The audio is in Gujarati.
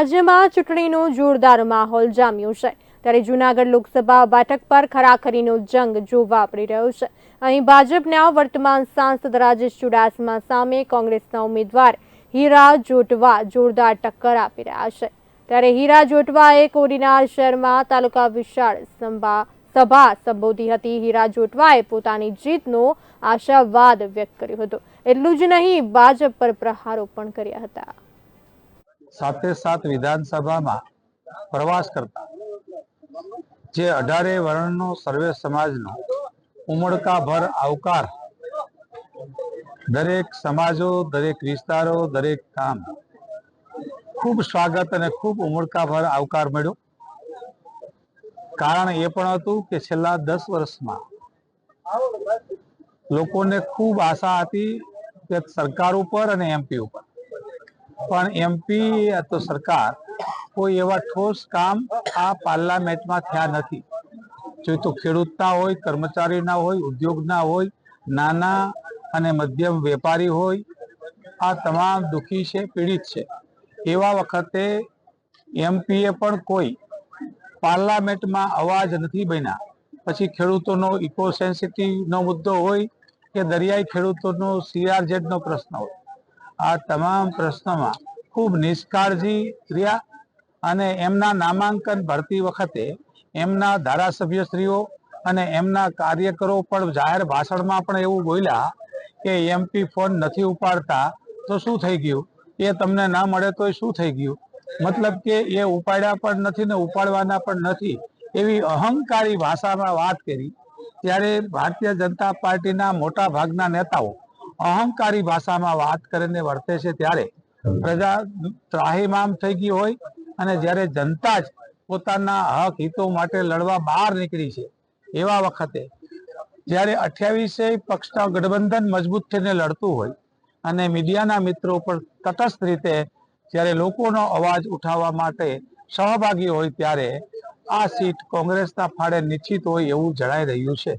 રાજ્યમાં ચૂંટણીનો જોરદાર માહોલ જામ્યો છે. ત્યારે જૂનાગઢ લોકસભા બેઠક પર ખરાખરીનો જંગ જોવા પડી રહ્યો છે. અહીં ભાજપના વર્તમાન સાંસદ રાજેશ ચુડાસમા સામે કોંગ્રેસના ઉમેદવાર હીરા જોટવા જોરદાર ટક્કર આપી રહ્યા છે. ત્યારે હીરા જોટવાએ કોડીનાર શહેરમાં તાલુકા વિશાળ સંભા, સભા સંબોધી હતી. હીરા જોટવાએ પોતાની જીતનો આશાવાદ વ્યક્ત કર્યો હતો. એટલું જ નહીં, ભાજપ પર પ્રહારો પણ કર્યા હતા. સાથે સાથ વિધાનસભામાં પ્રવાસ કરતા. જે અઢારે વર્ણનો સર્વે સમાજનો ઉમળકાભર આવકાર. દરેક સમાજો, દરેક વિસ્તારો, દરેક કામ ખૂબ સ્વાગત અને ખૂબ ઉમળકાભર આવકાર મળ્યો. કારણ એ પણ હતું કે છેલ્લા દસ વર્ષમાં લોકોને ખૂબ આશા હતી કે સરકાર ઉપર અને એમપી ઉપર. પણ એમપી તો સરકાર, કોઈ એવા ઠોસ કામ આ પાર્લામેન્ટમાં થયા નથી. જો તો ખેડૂતના હોય, કર્મચારીના હોય, ઉદ્યોગના હોય, નાના અને મધ્યમ વેપારી હોય, આ તમામ દુઃખી છે, પીડિત છે. એવા વખતે એમપીએ પણ કોઈ પાર્લામેન્ટમાં અવાજ નથી બન્યા. પછી ખેડૂતોનો ઇકો સેન્સિટિવનો મુદ્દો હોય કે દરિયાઈ ખેડૂતોનો સીઆરઝેડનો પ્રશ્ન હોય. આ તમામ પ્રશ્નોમાં ખૂબ નિષ્કાળજી રહ્યા અને એમના નામાંકન ભરતી વખતે એમના ધારાસભ્યશ્રીઓ અને એમના કાર્યકરો પણ જાહેર ભાષણમાં પણ એવું બોલ્યા કે એમપી ફોન નથી ઉપાડતા, તો શું થઈ ગયું? એ તમને ના મળે તો શું થઈ ગયું? મતલબ કે એ ઉપાડ્યા પણ નથી ને ઉપાડવાના પણ નથી એવી અહંકારી ભાષામાં વાત કરી. ત્યારે ભારતીય જનતા પાર્ટીના મોટા ભાગના નેતાઓ અહંકારી ભાષામાં વાત કરીને વર્તે છે ત્યારે પ્રજા ત્રાહિમામ થઈ ગઈ હોય અને જ્યારે જનતા જ પોતાના હક હિતો માટે લડવા બહાર નીકળી છે. એવા વખતે જ્યારે અઠ્યાવીસે પક્ષના ગઠબંધન મજબૂત થઈને લડતું હોય અને મીડિયાના મિત્રો પણ તટસ્થ રીતે જ્યારે લોકોનો અવાજ ઉઠાવવા માટે સહભાગી હોય ત્યારે આ સીટ કોંગ્રેસના ફાળે નિશ્ચિત હોય એવું જણાઈ રહ્યું છે.